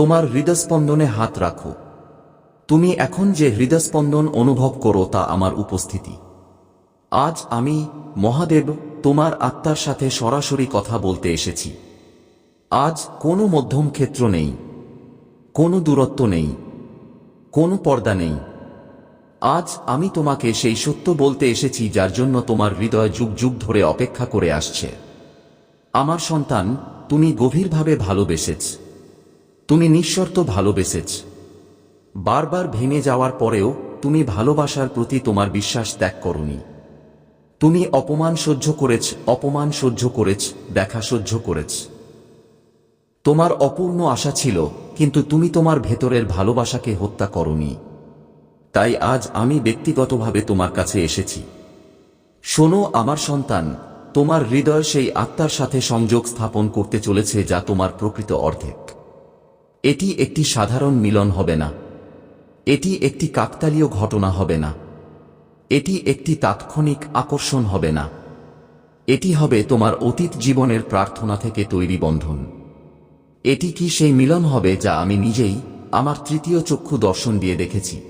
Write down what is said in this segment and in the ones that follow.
তোমার হৃদস্পন্দনে হাত রাখো। তুমি এখন যে হৃদস্পন্দন অনুভব করো তা আমার উপস্থিতি। আজ আমি, মহাদেব, তোমার আত্মার সাথে সরাসরি কথা বলতে এসেছি। আজ কোনো মধ্যম ক্ষেত্র নেই। কোনো দূরত্ব নেই। কোনো পর্দা নেই। আজ আমি তোমাকে সেই সত্য বলতে এসেছি যার জন্য তোমার হৃদয় যুগ যুগ ধরে অপেক্ষা করে আসছে। আমার সন্তান, তুমি গভীরভাবে ভালোবেসেছ। তুমি নিঃশর্ত ভালোবেসেছ। বারবার ভেঙে যাওয়ার পরেও তুমি ভালোবাসার প্রতি তোমার বিশ্বাস ত্যাগ করনি। তুমি অপমান সহ্য করেছ, অপমান সহ্য করেছ, দেখা সহ্য করেছ। তোমার অপূর্ণ আশা ছিল, কিন্তু তুমি তোমার ভেতরের ভালোবাসাকে হত্যা করনি। তাই আজ আমি ব্যক্তিগতভাবে তোমার কাছে এসেছি। শোনো আমার সন্তান, তোমার হৃদয় সেই আত্মার সাথে সংযোগ স্থাপন করতে চলেছে যা তোমার প্রকৃত অর্ধেক। এটি একটি সাধারণ মিলন হবে না। এটি একটি কাকতালীয় ঘটনা হবে না। এটি একটি তাৎক্ষণিক আকর্ষণ হবে না। এটি হবে তোমার অতীত জীবনের প্রার্থনা থেকে তৈরি বন্ধন। এটি কি সেই মিলন হবে যা আমি নিজেই আমার তৃতীয় চক্ষু দর্শন দিয়ে দেখেছি?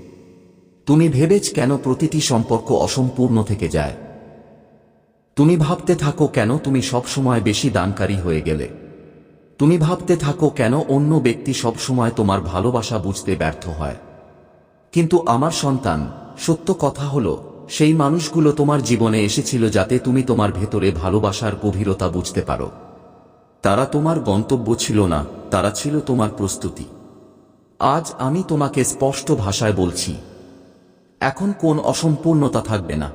তুমি ভেবেছ কেন প্রতিটি সম্পর্ক অসম্পূর্ণ থেকে যায়? তুমি ভাবতে থাকো কেন তুমি সবসময় বেশি দানকারী হয়ে গেলে? তুমি ভাবতে থাকো কেন অন্য ব্যক্তি সবসময় তোমার ভালোবাসা বুঝতে ব্যর্থ হয়। কিন্তু আমার সন্তান, সত্য কথা হলো, সেই মানুষগুলো তোমার জীবনে এসেছিল যাতে তুমি তোমার ভেতরে ভালোবাসার গভীরতা বুঝতে পারো। তারা তোমার গন্তব্য ছিল না, তারা ছিল তোমার প্রস্তুতি। আজ আমি তোমাকে স্পষ্ট ভাষায় বলছি, এখন কোন অসম্পূর্ণতা থাকবে না।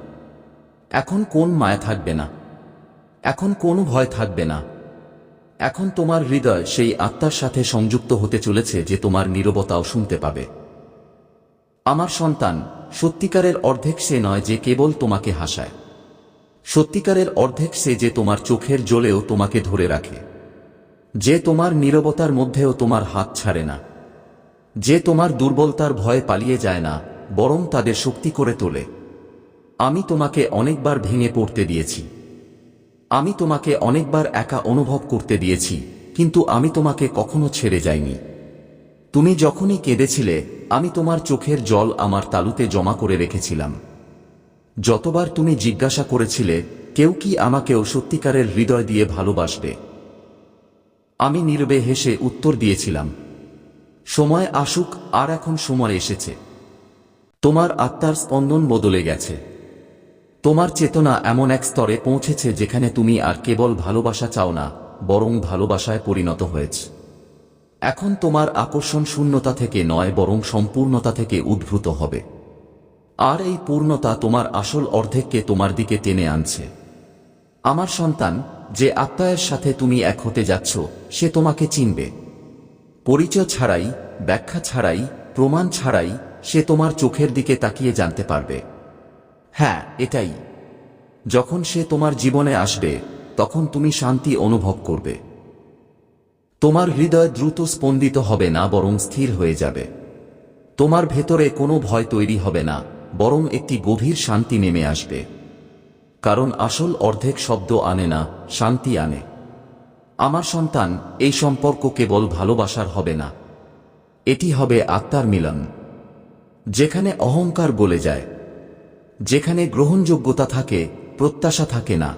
এখন কোন মায়া থাকবে না। এখন কোন ভয় থাকবে না। এখন তোমার হৃদয় সেই আত্মার সাথে সংযুক্ত হতে চলেছে যে তোমার নীরবতাও শুনতে পাবে। আমার সন্তান, সত্যিকারের অর্ধেক সে নয় যে কেবল তোমাকে হাসায়। সত্যিকারের অর্ধেক সে যে তোমার চোখের জলেও তোমাকে ধরে রাখে। যে তোমার নীরবতার মধ্যেও তোমার হাত ছাড়ে না। যে তোমার দুর্বলতার ভয়ে পালিয়ে যায় না, বরং তাদের শক্তি করে তোলে। আমি তোমাকে অনেকবার ভেঙে পড়তে দিয়েছি। আমি তোমাকে অনেকবার একা অনুভব করতে দিয়েছি, কিন্তু আমি তোমাকে কখনো ছেড়ে যাইনি। তুমি যখনই কেঁদেছিলে, আমি তোমার চোখের জল আমার তালুতে জমা করে রেখেছিলাম। যতবার তুমি জিজ্ঞাসা করেছিলে, কেউ কি আমাকেও সত্যিকারের হৃদয় দিয়ে ভালোবাসবে? আমি নীরবে হেসে উত্তর দিয়েছিলাম, সময় আসুক, আর এখন সময় এসেছে। তোমার আত্মার স্পন্দন বদলে গেছে। তোমার চেতনা এমন এক স্তরে পৌঁছেছে যেখানে তুমি আর কেবল ভালোবাসা চাও না, বরং ভালোবাসায় পরিণত হয়েছে। এখন তোমার আকর্ষণ শূন্যতা থেকে নয়, বরং সম্পূর্ণতা থেকে উদ্ভূত হবে। আর এই পূর্ণতা তোমার আসল অর্ধেককে তোমার দিকে টেনে আনছে। আমার সন্তান, যে আত্মায়ের সাথে তুমি এক হতে যাচ্ছ, সে তোমাকে চিনবে। পরিচয় ছাড়াই, ব্যাখ্যা ছাড়াই, প্রমাণ ছাড়াই সে তোমার চোখের দিকে তাকিয়ে জানতে পারবে। হ্যাঁ এটাই। যখন সে তোমার জীবনে আসবে, তখন তুমি শান্তি অনুভব করবে। তোমার হৃদয় দ্রুত স্পন্দিত হবে না, বরং স্থির হয়ে যাবে। তোমার ভেতরে কোনো ভয় তৈরি হবে না, বরং একটি গভীর শান্তি নেমে আসবে। কারণ আসল অর্ধেক শব্দ আনে না, শান্তি আনে। আমার সন্তান, এই সম্পর্ক কেবল ভালোবাসার হবে না। এটি হবে আত্মার মিলন। যেখানে অহংকার গলে যায় যেখানে গ্রহণযোগ্যতা থাকে, প্রত্যাশা থাকে না।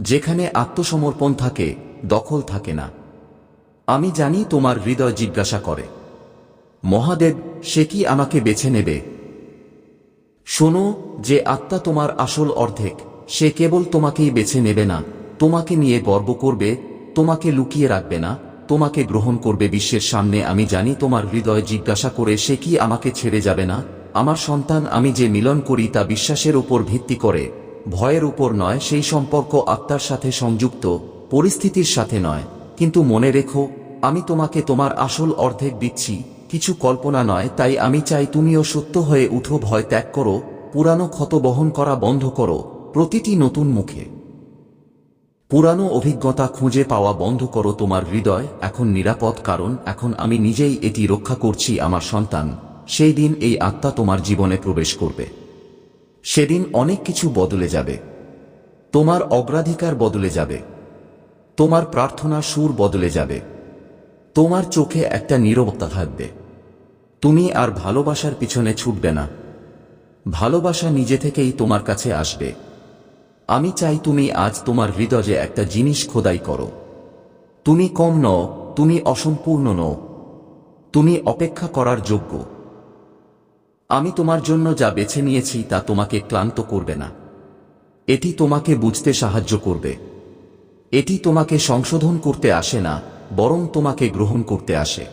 যেখানে আত্মসমর্পণ থাকে, দখল থাকে না। আমি জানি তোমার হৃদয় জিজ্ঞাসা করে। মহাদেব, সে কি আমাকে বেছে নেবে? শোনো, যে আত্মা তোমার আসল অর্ধেক, সে কেবল তোমাকেই বেছে নেবে না। তোমাকে নিয়ে গর্ব করবে, তোমাকে লুকিয়ে রাখবে না, তোমাকে গ্রহণ করবে বিশ্বের সামনে। আমি জানি তোমার হৃদয় জিজ্ঞাসা করে সে কি আমাকে ছেড়ে যাবে না। আমার সন্তান আমি যে মিলন করি তা বিশ্বাসের উপর ভিত্তি করে, ভয়ের উপর নয়, সেই সম্পর্ক আত্মার সাথে সংযুক্ত, পরিস্থিতির সাথে নয়। কিন্তু মনে রেখো, আমি তোমাকে তোমার আসল অর্ধেক দিচ্ছি, কিছু কল্পনা নয়, তাই আমি চাই তুমিও সত্য হয়ে উঠো, ভয় ত্যাগ করো, পুরানো ক্ষত বহন করা বন্ধ করো, প্রতিটি নতুন মুখে। পুরানো অভিজ্ঞতা খুঁজে পাওয়া বন্ধ করো তোমার হৃদয়, এখন নিরাপদ, কারণ এখন আমি নিজেই এটি রক্ষা করছি আমার সন্তান। সেই দিন এই আত্মা তোমার জীবনে প্রবেশ করবে। সেদিন অনেক কিছু বদলে যাবে। তোমার অগ্রাধিকার বদলে যাবে। তোমার প্রার্থনা সুর বদলে যাবে। তোমার চোখে একটা নীরবতা থাকবে। তুমি আর ভালোবাসার পিছনে ছুটবে না। ভালোবাসা নিজে থেকেই তোমার কাছে আসবে। আমি চাই তুমি আজ তোমার হৃদয়ে একটা জিনিস খোদাই করো। তুমি কম নও, তুমি অসম্পূর্ণ নও। তুমি অপেক্ষা করার যোগ্য। আমি তোমার জন্য যা বেছে নিয়েছি তা তোমাকে ক্লান্ত করবে না। এটি তোমাকে বুঝতে সাহায্য করবে। এটি তোমাকে সংশোধন করতে আসে না, বরং তোমাকে গ্রহণ করতে আসে।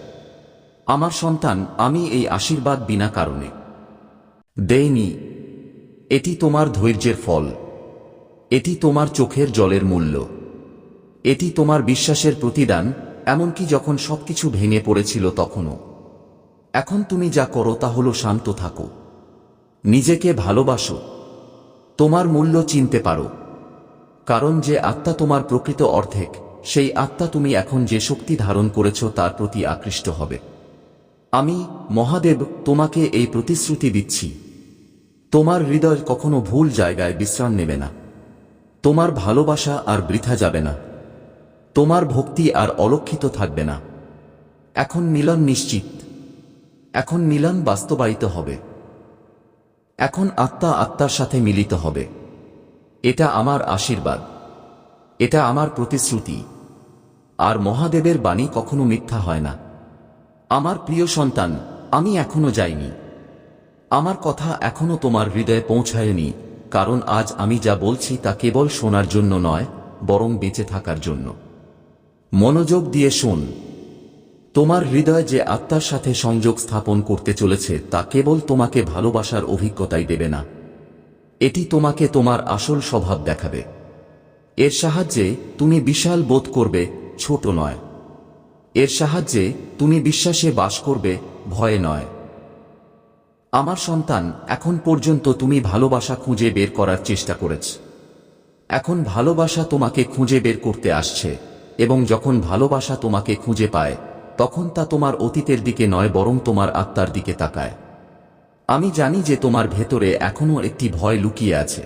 আমার সন্তান, আমি এই আশীর্বাদ বিনা কারণে। দেয়নি এটি তোমার ধৈর্যের ফল। এটি তোমার চোখের জলের মূল্য। এটি তোমার বিশ্বাসের প্রতিদান, এমনকি যখন সবকিছু ভেঙে পড়েছিল তখনও। এখন তুমি যা করো তা হলো শান্ত থাকো। নিজেকে ভালোবাসো। তোমার মূল্য চিনতে পারো। কারণ যে আত্মা তোমার প্রকৃত অর্ধেক, সেই আত্মা তুমি এখন যে শক্তি ধারণ করেছ তার প্রতি আকৃষ্ট হবে। আমি, মহাদেব, তোমাকে এই প্রতিশ্রুতি দিচ্ছি। তোমার হৃদয় কখনো ভুল জায়গায় বিশ্রাম নেবে না। তোমার ভালোবাসা আর বৃথা যাবে না। তোমার ভক্তি আর অলক্ষিত থাকবে না। এখন মিলন নিশ্চিত। এখন মিলন বাস্তবায়িত হবে। এখন আত্মা আত্মার সাথে মিলিত হবে। এটা আমার আশীর্বাদ। এটা আমার প্রতিশ্রুতি। আর মহাদেবের বাণী কখনো মিথ্যা হয় না। আমার প্রিয় সন্তান, আমি এখনও যাইনি। আমার কথা এখনও তোমার হৃদয়ে পৌঁছায়নি, কারণ আজ আমি যা বলছি তা কেবল শোনার জন্য নয়, বরং বেঁচে থাকার জন্য। মনোযোগ দিয়ে শোন। তোমার হৃদয় যে আত্মার সাথে সংযোগ স্থাপন করতে চলেছে, তা কেবল তোমাকে ভালোবাসার অভিজ্ঞতাই দেবে না। এটি তোমাকে তোমার আসল স্বভাব দেখাবে। এর সাহায্যে তুমি বিশাল বোধ করবে, ছোট নয়। এর সাহায্যে তুমি বিশ্বাসে বাস করবে, ভয়ে নয়। আমার সন্তান, এখন পর্যন্ত তুমি ভালোবাসা খুঁজে বের করার চেষ্টা করেছ। এখন ভালোবাসা তোমাকে খুঁজে বের করতে আসছে, এবং যখন ভালোবাসা তোমাকে খুঁজে পায় তখন তা তোমার অতীতের দিকে নয়, বরং তোমার আত্মার দিকে তাকায়। আমি জানি যে তোমার ভেতরে এখনও একটি ভয় লুকিয়ে আছে।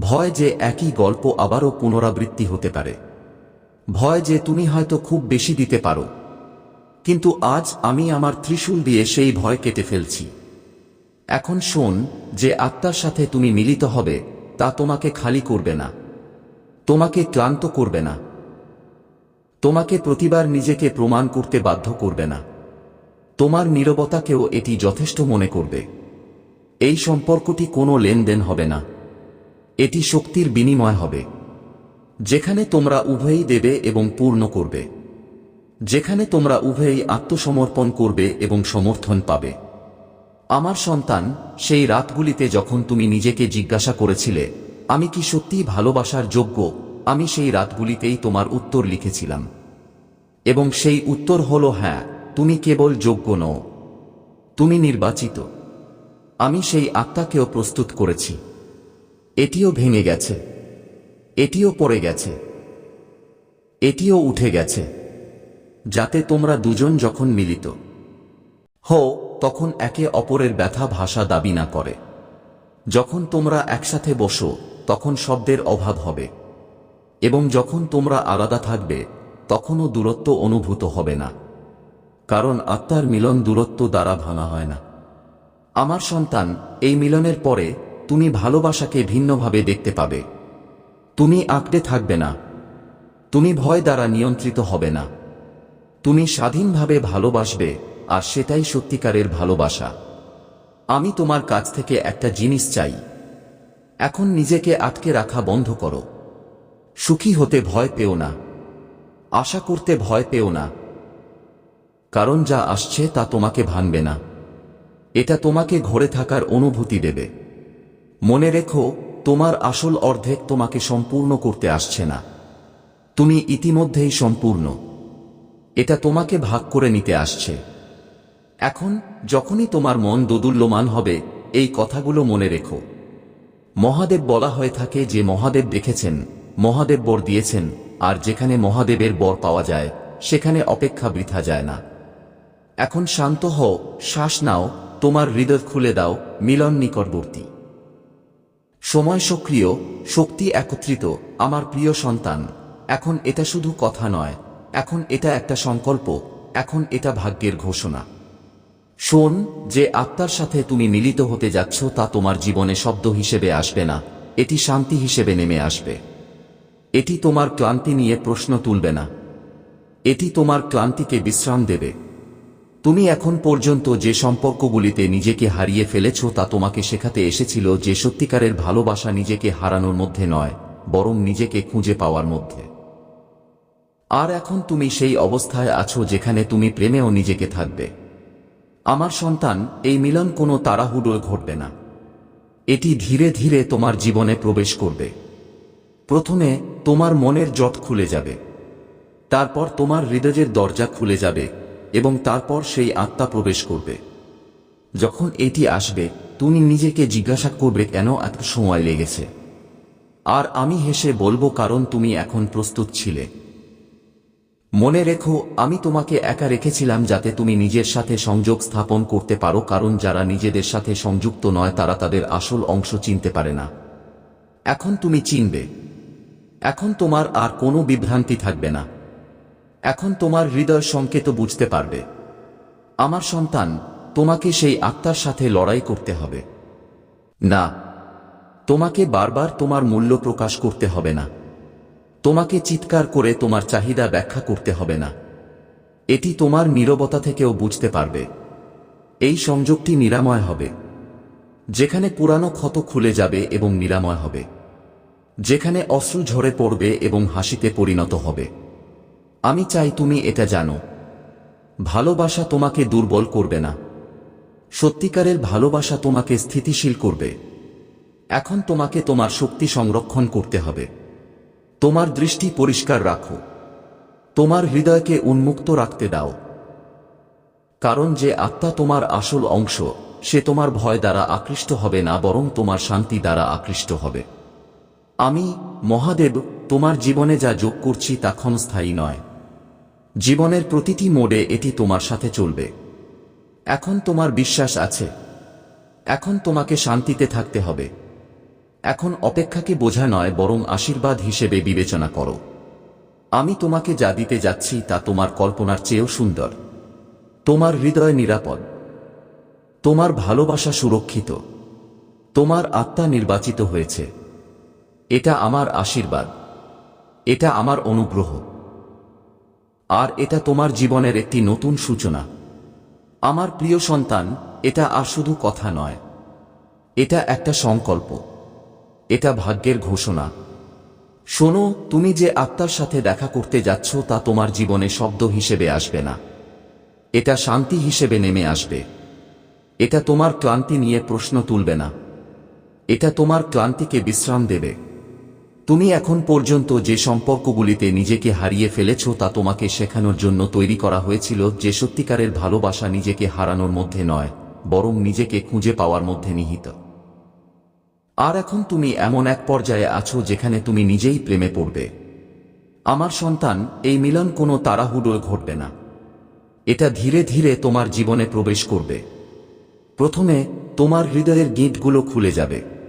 ভয় যে একই গল্প আবারও পুনরাবৃত্তি হতে পারে। ভয় যে তুমি হয়তো খুব বেশি দিতে পারো। কিন্তু আজ আমি আমার ত্রিশূল দিয়ে সেই ভয় কেটে ফেলছি। এখন শোন, যে আত্মার সাথে তুমি মিলিত হবে, তা তোমাকে খালি করবে না। তোমাকে ক্লান্ত করবে না। তোমাকে প্রতিবার নিজেকে প্রমাণ করতে বাধ্য করবে না। তোমার নীরবতাকেও এটি যথেষ্ট মনে করবে। এই সম্পর্কটি কোনো লেনদেন হবে না। এটি শক্তির বিনিময় হবে। যেখানে তোমরা উভয়ই দেবে এবং পূর্ণ করবে। যেখানে তোমরা উভয়ই আত্মসমর্পণ করবে এবং সমর্থন পাবে। আমার সন্তান, সেই রাতগুলিতে যখন তুমি নিজেকে জিজ্ঞাসা করেছিলে, আমি কি সত্যিই ভালোবাসার যোগ্য? আমি সেই রাতগুলিতেই তোমার উত্তর লিখেছিলাম। এবং সেই উত্তর হল হ্যাঁ তুমি কেবল যোগ্য নও, তুমি নির্বাচিত। আমি সেই আত্মাকেও প্রস্তুত করেছি। এটিও ভেঙে গেছে। এটিও পড়ে গেছে। এটিও উঠে গেছে। যাতে তোমরা দুজন যখন মিলিত হও, তখন একে অপরের ব্যথা ভাষা দাবি না করে। যখন তোমরা একসাথে বসো, তখন শব্দের অভাব হবে। এবং যখন তোমরা আলাদা থাকবে, তখনও দূরত্ব অনুভূত হবে না। কারণ আত্মার মিলন দূরত্ব দ্বারা ভাঙা হয় না। আমার সন্তান, এই মিলনের পরে তুমি ভালোবাসাকে ভিন্নভাবে দেখতে পাবে। তুমি আঁকড়ে থাকবে না। তুমি ভয় দ্বারা নিয়ন্ত্রিত হবে না। তুমি স্বাধীনভাবে ভালোবাসবে, আর সেটাই সত্যিকারের ভালোবাসা। আমি তোমার কাছ থেকে একটা জিনিস চাই। এখন নিজেকে আটকে রাখা বন্ধ করো। সুখী হতে ভয় পেও না। আশা করতে ভয় পেও না। কারণ যা আসছে তা তোমাকে ভাঙবে না। এটা তোমাকে ঘরে থাকার অনুভূতি দেবে। মনে রেখো, তোমার আসল অর্ধেক তোমাকে সম্পূর্ণ করতে আসছে না। তুমি ইতিমধ্যেই সম্পূর্ণ। এটা তোমাকে ভাগ করে নিতে আসছে। এখন, যখনই তোমার মন দোদুল্যমান হবে, এই কথাগুলো মনে রেখো। মহাদেব বলা হয়ে থাকে যে মহাদেব দেখেছেন মহাদেব বর দিয়েছেন, আর যেখানে মহাদেবের বর পাওয়া যায়, সেখানে অপেক্ষা বৃথা যায় না। এখন শান্ত হও, শ্বাস নাও, তোমার হৃদয় খুলে দাও, মিলন নিকটবর্তী। সময় সক্রিয়, শক্তি একত্রিত, আমার প্রিয় সন্তান, এখন এটা শুধু কথা নয়, এখন এটা একটা সংকল্প, এখন এটা ভাগ্যের ঘোষণা। শোন, যে আত্মার সাথে তুমি মিলিত হতে যাচ্ছ তা তোমার জীবনে শব্দ হিসেবে আসবে না, এটি শান্তি হিসেবে নেমে আসবে। এটি তোমার ক্লান্তি নিয়ে প্রশ্ন তুলবে না। এটি তোমার ক্লান্তিকে বিশ্রাম দেবে। তুমি এখন পর্যন্ত যে সম্পর্কগুলিতে নিজেকে হারিয়ে ফেলেছ তা তোমাকে শেখাতে এসেছিল যে সত্যিকারের ভালোবাসা নিজেকে হারানোর মধ্যে নয়, বরং নিজেকে খুঁজে পাওয়ার মধ্যে। আর এখন তুমি সেই অবস্থায় আছো যেখানে তুমি প্রেমেও নিজেকে থাকবে। আমার সন্তান, এই মিলন কোনো তাড়াহুড়োয় ঘটবে না। এটি ধীরে ধীরে তোমার জীবনে প্রবেশ করবে। প্রথমে তোমার মনের জট খুলে যাবে। তারপর তোমার হৃদয়ের দরজা খুলে যাবে এবং তারপর সেই আত্মা প্রবেশ করবে। যখন এটি আসবে, তুমি নিজেকে জিজ্ঞাসা করবে কেন এত সময় লেগেছে। আর আমি হেসে বলব, কারণ তুমি এখন প্রস্তুত ছিলে। মনে রেখো, আমি তোমাকে একা রেখেছিলাম যাতে তুমি নিজের সাথে সংযোগ স্থাপন করতে পারো, কারণ যারা নিজেদের সাথে সংযুক্ত নয়, তারা তাদের আসল অংশ চিনতে পারে না। এখন তুমি চিনবে। এখন তোমার আর কোনো বিভ্রান্তি থাকবে না। এখন তোমার হৃদয় সংকেত বুঝতে পারবে। আমার সন্তান, তোমাকে সেই আত্মার সাথে লড়াই করতে হবে। না, তোমাকে বারবার তোমার মূল্য প্রকাশ করতে হবে না। তোমাকে চিৎকার করে তোমার চাহিদা ব্যাখ্যা করতে হবে না। এটি তোমার নীরবতা থেকেও বুঝতে পারবে। এই সংযোগটি নিরাময় হবে। যেখানে পুরানো ক্ষত খুলে যাবে এবং নিরাময় হবে। যেখানে অশ্রু ঝরে পড়বে এবং হাসিতে পরিণত হবে। আমি চাই তুমি এটা জানো। ভালোবাসা তোমাকে দুর্বল করবে না। সত্যিকারের ভালোবাসা তোমাকে স্থিতিশীল করবে। এখন তোমাকে তোমার শক্তি সংরক্ষণ করতে হবে। তোমার দৃষ্টি পরিষ্কার রাখো। তোমার হৃদয়কে উন্মুক্ত রাখতে দাও। কারণ যে আত্মা তোমার আসল অংশ, সে তোমার ভয় দ্বারা আকৃষ্ট হবে না, বরং তোমার শান্তি দ্বারা আকৃষ্ট হবে। আমি, মহাদেব, তোমার জীবনে যা যোগ করছি তা ক্ষণস্থায়ী নয়। জীবনের প্রতিটি মোড়ে এটি তোমার সাথে চলবে। এখন তোমার বিশ্বাস আছে। এখন তোমাকে শান্তিতে থাকতে হবে। এখন অপেক্ষাকে বোঝা নয়, বরং আশীর্বাদ হিসেবে বিবেচনা করো। আমি তোমাকে যা দিতে যাচ্ছি তা তোমার কল্পনার চেয়েও সুন্দর। তোমার হৃদয় নিরাপদ। তোমার ভালোবাসা সুরক্ষিত। তোমার আত্মা নির্বাচিত হয়েছে। এটা আমার আশীর্বাদ। এটা আমার অনুগ্রহ। আর এটা তোমার জীবনের একটি নতুন সূচনা। আমার প্রিয় সন্তান, এটা আর শুধু কথা নয়। এটা একটা সংকল্প। এটা ভাগ্যের ঘোষণা। শোনো, তুমি যে আত্মার সাথে দেখা করতে যাচ্ছ তা তোমার জীবনে শব্দ হিসেবে আসবে না। এটা শান্তি হিসেবে নেমে আসবে। এটা তোমার ক্লান্তি নিয়ে প্রশ্ন তুলবে না। এটা তোমার ক্লান্তিকে বিশ্রাম দেবে। তুমি এখন পর্যন্ত যে সম্পর্কগুলিতে নিজেকে হারিয়ে ফেলেছ তা তোমাকে শেখানোর জন্য তৈরি করা হয়েছিল, যে সত্যিকারের ভালোবাসা নিজেকে হারানোর মধ্যে নয়, বরং নিজেকে খুঁজে পাওয়ার মধ্যে নিহিত। আর এখন তুমি এমন এক পর্যায়ে আছো যেখানে তুমি নিজেই প্রেমে পড়বে। আমার সন্তান, এই মিলন কোনো তাড়াহুড়োয় ঘটবে না। এটা ধীরে ধীরে তোমার জীবনে প্রবেশ করবে। প্রথমে তোমার হৃদয়ের গিঁটগুলো খুলে যাবে।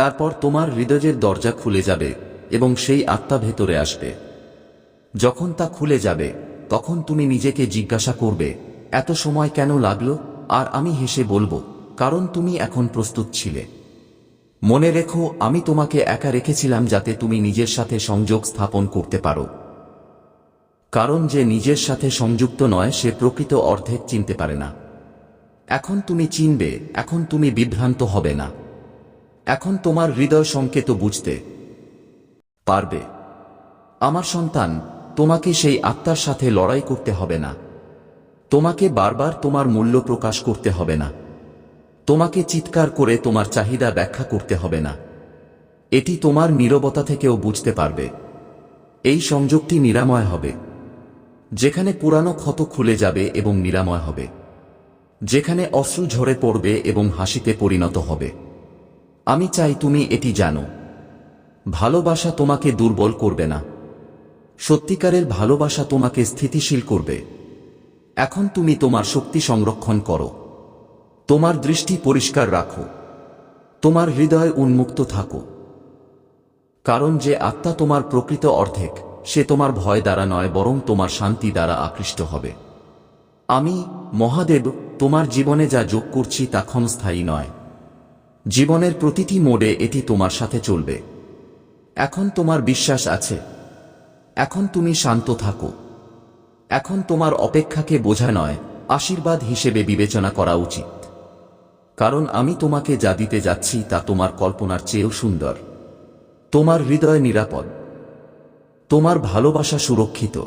তারপর তোমার হৃদয়ের দরজা খুলে যাবে এবং সেই আত্মা ভেতরে আসবে। যখন তা খুলে যাবে, তখন তুমি নিজেকে জিজ্ঞাসা করবে, এত সময় কেন লাগল? আর আমি হেসে বলব, কারণ তুমি এখন প্রস্তুত ছিলে। মনে রেখো, আমি তোমাকে একা রেখেছিলাম যাতে তুমি নিজের সাথে সংযোগ স্থাপন করতে পারো। কারণ যে নিজের সাথে সংযুক্ত নয়, সে প্রকৃত অর্ধেক চিনতে পারে না। এখন তুমি চিনবে, এখন তুমি বিভ্রান্ত হবে না। এখন তোমার হৃদয় সংকেত বুঝতে পারবে। আমার সন্তান, তোমাকে সেই আত্মার সাথে লড়াই করতে হবে না। তোমাকে বারবার তোমার মূল্য প্রকাশ করতে হবে না। তোমাকে চিৎকার করে তোমার চাহিদা ব্যাখ্যা করতে হবে না। এটি তোমার নীরবতা থেকেও বুঝতে পারবে। এই সংযোগটি নিরাময় হবে। যেখানে পুরানো ক্ষত খুলে যাবে এবং নিরাময় হবে। যেখানে অশ্রু ঝরে পড়বে এবং হাসিতে পরিণত হবে। আমি চাই তুমি এটি জানো। ভালোবাসা তোমাকে দুর্বল করবে না। সত্যিকারের ভালোবাসা তোমাকে স্থিতিশীল করবে। এখন তুমি তোমার শক্তি সংরক্ষণ করো। তোমার দৃষ্টি পরিষ্কার রাখো। তোমার হৃদয় উন্মুক্ত থাকো। কারণ যে আত্মা তোমার প্রকৃত অর্ধেক, সে তোমার ভয় দ্বারা নয়, বরং তোমার শান্তি দ্বারা আকৃষ্ট হবে। আমি, মহাদেব, তোমার জীবনে যা যোগ করছি তা ক্ষণস্থায়ী নয়। জীবনের প্রতিটি মোড়ে এটি তোমার সাথে চলবে। এখন তোমার বিশ্বাস আছে। এখন তুমি শান্ত থাকো। এখন তোমার অপেক্ষাকে বোঝা নয়, আশীর্বাদ হিসেবে বিবেচনা করা উচিত। কারণ আমি তোমাকে যা দিতে যাচ্ছি তা তোমার কল্পনার চেয়েও সুন্দর। তোমার হৃদয় নিরাপদ। তোমার ভালোবাসা সুরক্ষিত।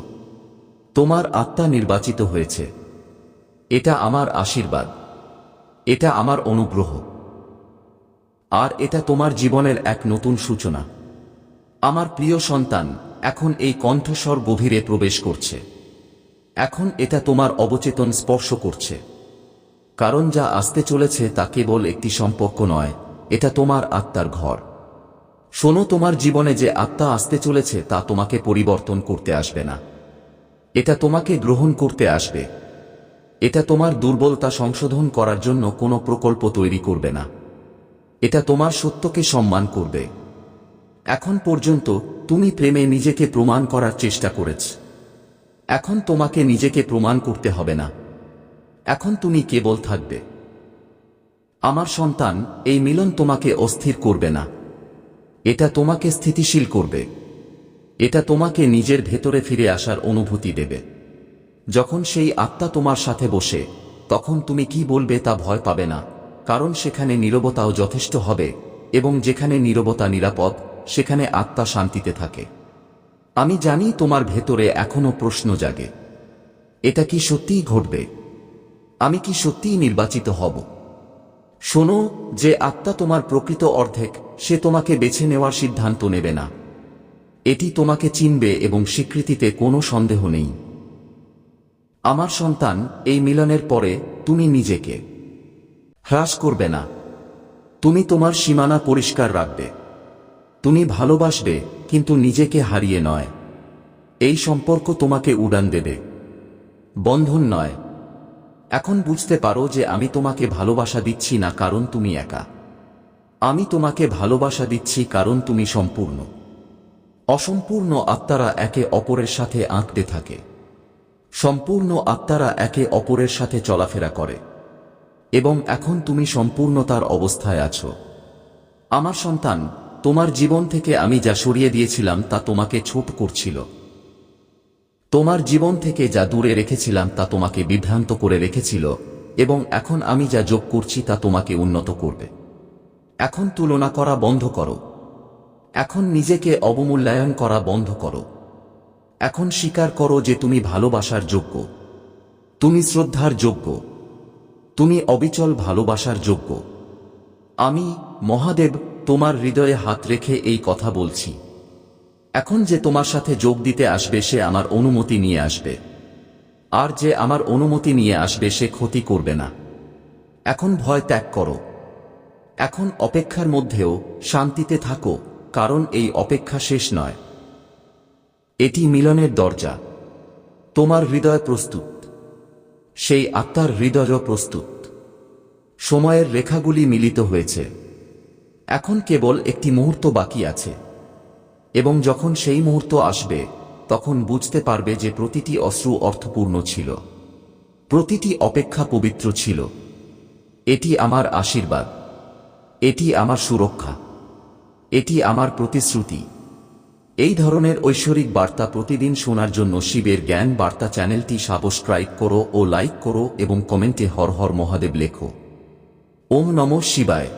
তোমার আত্মা নির্বাচিত হয়েছে। এটা আমার আশীর্বাদ। এটা আমার অনুগ্রহ। আর এটা তোমার জীবনের এক নতুন সূচনা। আমার প্রিয় সন্তান, এখন এই কণ্ঠস্বর গভীরে প্রবেশ করছে। এখন এটা তোমার অবচেতন স্পর্শ করছে। কারণ যা আসতে চলেছে তা কেবল একটি সম্পর্ক নয়, এটা তোমার আত্মার ঘর। শোনো, তোমার জীবনে যে আত্মা আসতে চলেছে তা তোমাকে পরিবর্তন করতে আসবে না। এটা তোমাকে গ্রহণ করতে আসবে। এটা তোমার দুর্বলতা সংশোধন করার জন্য কোনো প্রকল্প তৈরি করবে না। এটা তোমার সত্যকে সম্মান করবে। এখন পর্যন্ত তুমি প্রেমে নিজেকে প্রমাণ করার চেষ্টা করেছ। এখন তোমাকে নিজেকে প্রমাণ করতে হবে না। এখন তুমি কেবল থাকবে। আমার সন্তান, এই মিলন তোমাকে অস্থির করবে না। এটা তোমাকে স্থিতিশীল করবে। এটা তোমাকে নিজের ভেতরে ফিরে আসার অনুভূতি দেবে। যখন সেই আত্মা তোমার সাথে বসে, তখন তুমি কি বলবে তা ভয় পাবে না। কারণ সেখানে নীরবতাও যথেষ্ট হবে, এবং যেখানে নীরবতা নিরাপদ, সেখানে আত্মা শান্তিতে থাকে। আমি জানি তোমার ভেতরে এখনও প্রশ্ন জাগে। এটা কি সত্যিই ঘটবে? আমি কি সত্যিই নির্বাচিত হব? শোনো, যে আত্মা তোমার প্রকৃত অর্ধেক, সে তোমাকে বেছে নেওয়ার সিদ্ধান্ত নেবে না। এটি তোমাকে চিনবে এবং স্বীকৃতিতে কোনো সন্দেহ নেই। আমার সন্তান, এই মিলনের পরে তুমি নিজেকে হ্রাস করবে না। তুমি তোমার সীমানা পরিষ্কার রাখবে। তুমি ভালোবাসবে, কিন্তু নিজেকে হারিয়ে নয়। এই সম্পর্ক তোমাকে উড়ান দেবে। বন্ধন নয়। এখন বুঝতে পারো যে আমি তোমাকে ভালোবাসা দিচ্ছি না কারণ তুমি একা। আমি তোমাকে ভালোবাসা দিচ্ছি কারণ তুমি সম্পূর্ণ। অসম্পূর্ণ আত্মারা একে অপরের সাথে আঁকতে থাকে। সম্পূর্ণ আত্মারা একে অপরের সাথে চলাফেরা করে। এবং এখন তুমি সম্পূর্ণতার অবস্থায় আছো। আমার সন্তান, তোমার জীবন থেকে আমি যা সরিয়ে দিয়েছিলাম তা তোমাকে ছোট করছিল। তোমার জীবন থেকে যা দূরে রেখেছিলাম তা তোমাকে বিভ্রান্ত করে রেখেছিল, এবং এখন আমি যা যোগ করছি তা তোমাকে উন্নত করবে। এখন তুলনা করা বন্ধ করো। এখন নিজেকে অবমূল্যায়ন করা বন্ধ করো। এখন স্বীকার করো যে তুমি ভালোবাসার যোগ্য। তুমি শ্রদ্ধার যোগ্য। তুমি অবিচল ভালোবাসার যোগ্য। আমি, মহাদেব, তোমার হৃদয়ে হাত রেখে এই কথা বলছি। এখন যে তোমার সাথে যোগ দিতে আসবে সে আমার অনুমতি নিয়ে আসবে। আর যে আমার অনুমতি নিয়ে আসবে সে ক্ষতি করবে না। এখন ভয় ত্যাগ করো। এখন অপেক্ষার মধ্যেও শান্তিতে থাকো, কারণ এই অপেক্ষা শেষ নয়। এটি মিলনের দরজা। তোমার হৃদয় প্রস্তুত। সেই আত্মার হৃদয়ও প্রস্তুত। সময়ের রেখাগুলি মিলিত হয়েছে। এখন কেবল একটি মুহূর্ত বাকি আছে। এবং যখন সেই মুহূর্ত আসবে, তখন বুঝতে পারবে যে প্রতিটি অশ্রু অর্থপূর্ণ ছিল। প্রতিটি অপেক্ষা পবিত্র ছিল। এটি আমার আশীর্বাদ। এটি আমার সুরক্ষা। এটি আমার প্রতিশ্রুতি। এই ধরনের ঐশ্বরিক বার্তা প্রতিদিন শোনার জন্য শিবের জ্ঞান বার্তা চ্যানেলটি সাবস্ক্রাইব করো ও লাইক করো এবং কমেন্টে হর হর মহাদেব লেখো। ওম নম শিবায়।